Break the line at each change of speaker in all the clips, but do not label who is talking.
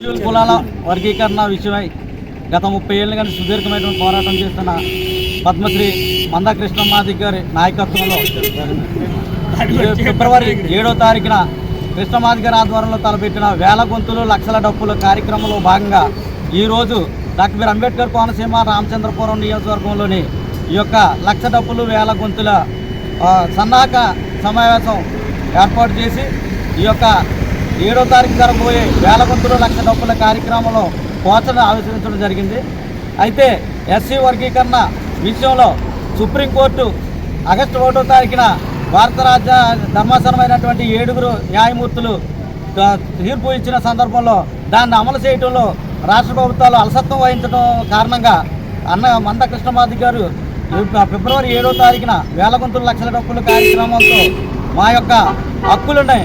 కులాల వర్గీకరణ విషయమై గత ముప్పై ఏళ్ళుగా సుదీర్ఘమైనటువంటి పోరాటం చేస్తున్న పద్మశ్రీ మందకృష్ణమాది గారి నాయకత్వంలో ఫిబ్రవరి ఏడో తారీఖున కృష్ణమాది గారి ఆధ్వర్యంలో తలపెట్టిన వేల గొంతులు లక్షల డప్పుల కార్యక్రమంలో భాగంగా ఈరోజు డాక్టర్ అంబేద్కర్ కోనసీమ రామచంద్రపురం నియోజకవర్గంలోని ఈ యొక్క లక్ష డప్పులు వేల గొంతుల సన్నాహక సమావేశం ఏర్పాటు చేసి ఈ యొక్క ఏడో తారీఖు జరగబోయే వేలకొంతులు లక్ష డబ్బుల కార్యక్రమంలో కోచను ఆవిష్కరించడం జరిగింది. అయితే ఎస్సీ వర్గీకరణ విషయంలో సుప్రీంకోర్టు ఆగస్టు ఒకటో తారీఖున భారత రాజ్య ధర్మాసనమైనటువంటి ఏడుగురు న్యాయమూర్తులు తీర్పు ఇచ్చిన సందర్భంలో దాన్ని అమలు చేయడంలో రాష్ట్ర ప్రభుత్వాలు అలసత్వం వహించడం కారణంగా అన్న మంద కృష్ణమాధి గారు ఫిబ్రవరి ఏడో తారీఖున వేల లక్షల డబ్బులు కార్యక్రమంతో మా యొక్క హక్కులున్నాయి.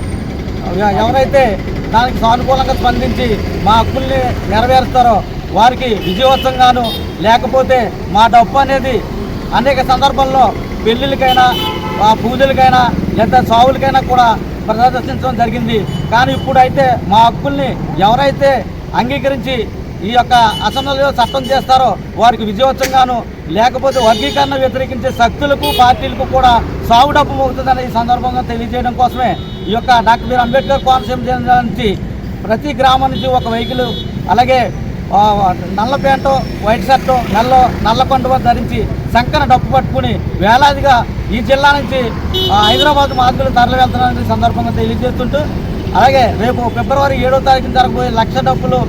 ఎవరైతే దానికి సానుకూలంగా స్పందించి మా హక్కుల్ని నెరవేరుస్తారో వారికి విజయోత్సవంగాను లేకపోతే మా డబ్బు అనేది అనేక సందర్భాల్లో పెళ్ళిళ్ళకైనా పూజలకైనా లేదా సావులకైనా కూడా ప్రదర్శించడం జరిగింది. కానీ ఇప్పుడైతే మా హక్కుల్ని ఎవరైతే అంగీకరించి ఈ యొక్క అసెంబ్లీలో చట్టం చేస్తారో వారికి విజయోత్సవంగాను లేకపోతే వర్గీకరణ వ్యతిరేకించే శక్తులకు పార్టీలకు కూడా సాగు డబ్బు మోగుతుందని ఈ సందర్భంగా తెలియజేయడం కోసమే ఈ యొక్క డాక్టర్ బిఆర్ అంబేద్కర్ కోనసీమ జిల్లా నుంచి ప్రతి గ్రామం నుంచి ఒక వెహికల్ అలాగే నల్ల ప్యాంటు వైట్ షర్టు నల్ల నల్ల కొండవ ధరించి శంకర డప్పు పట్టుకుని వేలాదిగా ఈ జిల్లా నుంచి హైదరాబాద్ మార్గులు తరలి వెళ్తున్నారని సందర్భంగా తెలియజేస్తుంటూ అలాగే రేపు ఫిబ్రవరి ఏడో తారీఖున జరగబోయే లక్ష డప్పులు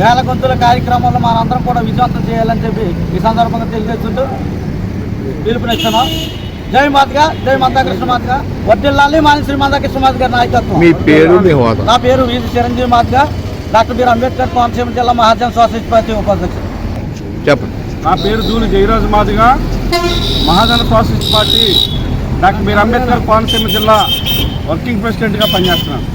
వేల గొంతుల కార్యక్రమంలో మనందరం కూడా విజయవంతం చేయాలని చెప్పి ఈ సందర్భంగా తెలియజేస్తుంటూ పిలుపునిస్తున్నాం. జై మాతగా జై మందాకృష్ణ మాతగా వర్దిల్లాలి మాని శ్రీ మాత గారి నాయకత్వం.
మీ పేరు మీ హోదా.
నా పేరు వీధి Chiranjeevi మాతగా doctor B R Ambedkar Konaseema జిల్లా మహాజన్ సోసైటీ పార్టీ ఉపాధ్యక్షుడు.
చెప్పండి.
నా పేరు Juli Jayaraju Madiga Mahajana socialist party doctor B R Ambedkar Konaseema జిల్లా వర్కింగ్ ప్రెసిడెంట్గా పనిచేస్తున్నాను.